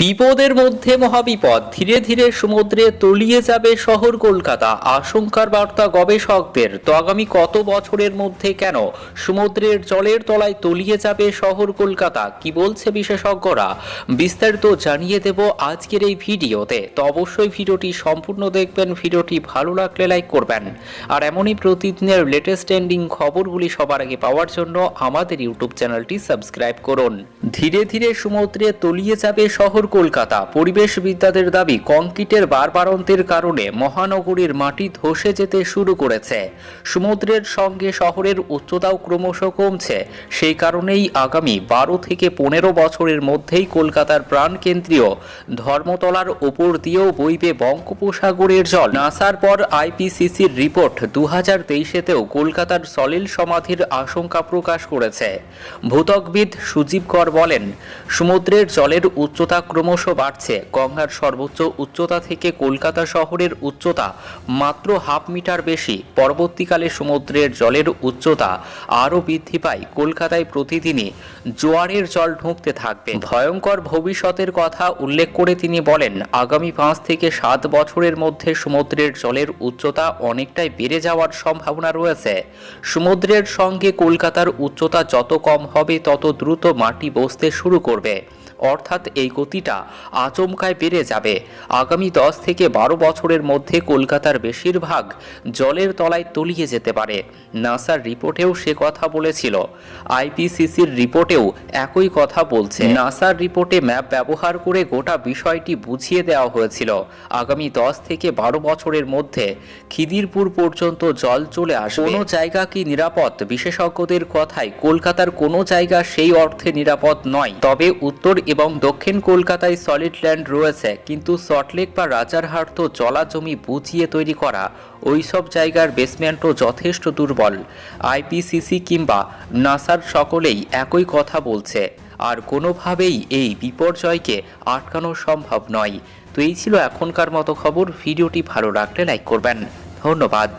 বিপদের মধ্যে মহাবিপদ। ধীরে ধীরে সমুদ্রে তলিয়ে যাবে শহর কলকাতা। আশঙ্কার বার্তা গবেষকদের। তো আগামী কত বছরের মধ্যে কেন সমুদ্রের জলের তলায় তলিয়ে যাবে শহর কলকাতা? কি বলছে বিশেষজ্ঞরা? বিস্তারিত জানিয়ে দেব আজকের এই ভিডিওতে। তো অবশ্যই ভিডিওটি সম্পূর্ণ দেখবেন। ভিডিওটি ভালো লাগলে লাইক করবেন। আর এমনই প্রতিদিনের লেটেস্ট ট্রেন্ডিং খবরগুলি সবার আগে পাওয়ার জন্য আমাদের ইউটিউব চ্যানেলটি সাবস্ক্রাইব করুন। ধীরে ধীরে সমুদ্রে তলিয়ে যাবে শহর কলকাতা। পরিবেশবিদ্যাদের দাবি, কংক্রিটের বারবারন্তের কারণে মহানগরীর মাটি ধসে যেতে শুরু করেছে। সমুদ্রের সঙ্গে শহরের উচ্চতাও ক্রমশ কমছে। সেই কারণেই আগামী বারো থেকে পনেরো বছরের মধ্যেই কলকাতার প্রাণকেন্দ্রীয় ধর্মতলার ওপর দিয়েও বইবে বঙ্গোপসাগরের জল। নাসার পর আইপিসিসির রিপোর্ট দু হাজার তেইশেতেও কলকাতার সলিল সমাধির আশঙ্কা প্রকাশ করেছে। ভূতকবিদ সুজীব কর বলেন, সমুদ্রের জলের উচ্চতা ক্রমশ বাড়ছে। গঙ্গার সর্বোচ্চ উচ্চতা থেকে কলকাতা শহরের উচ্চতা মাত্র হাফ মিটার বেশি। পরবর্তীকালে সমুদ্রের জলের উচ্চতা আরও বৃদ্ধি পায়। কলকাতায় প্রতিদিনই জোয়ারের জল ঢুকতে থাকবে। ভয়ঙ্কর ভবিষ্যতের কথা উল্লেখ করে তিনি বলেন, আগামী পাঁচ থেকে সাত বছরের মধ্যে সমুদ্রের জলের উচ্চতা অনেকটাই বেড়ে যাওয়ার সম্ভাবনা রয়েছে। সমুদ্রের সঙ্গে কলকাতার উচ্চতা যত কম হবে, তত দ্রুত মাটি বসতে শুরু করবে। অর্থাৎ এই গতিটা আচমকায় বেড়ে যাবে। আগামী দশ থেকে বারো বছরের মধ্যে কলকাতার বেশিরভাগ জলের তলায় তলিয়ে যেতে পারে। নাসার রিপোর্টেও সে কথা বলেছিল। আইপিসিসির রিপোর্টেও একই কথা বলছে। নাসার রিপোর্টে ম্যাপ ব্যবহার করে গোটা বিষয়টি বুঝিয়ে দেওয়া হয়েছিল। আগামী দশ থেকে বারো বছরের মধ্যে খিদিরপুর পর্যন্ত জল চলে আসবে। কোনো জায়গা কি নিরাপদ? বিশেষজ্ঞদের কথায়, কলকাতার কোনো জায়গা সেই অর্থে নিরাপদ নয়। তবে উত্তর এবং দক্ষিণ কলকাতায় সলিড ল্যান্ড রয়েছে, কিন্তু সল্টলেক বা রাজারহাট তো জলা জমি বুঝিয়ে তৈরি করা, ওইসব জায়গার বেসমেন্টও যথেষ্ট দুর্বল। আইপিসিসি কিংবা নাসার সকলেই একই কথা বলছে, আর কোনোভাবেই এই বিপর্যয়কে আটকানো সম্ভব নয়। তো এই ছিল এখনকার মতো খবর, ভিডিওটি ভালো লাগলে লাইক করবেন। ধন্যবাদ।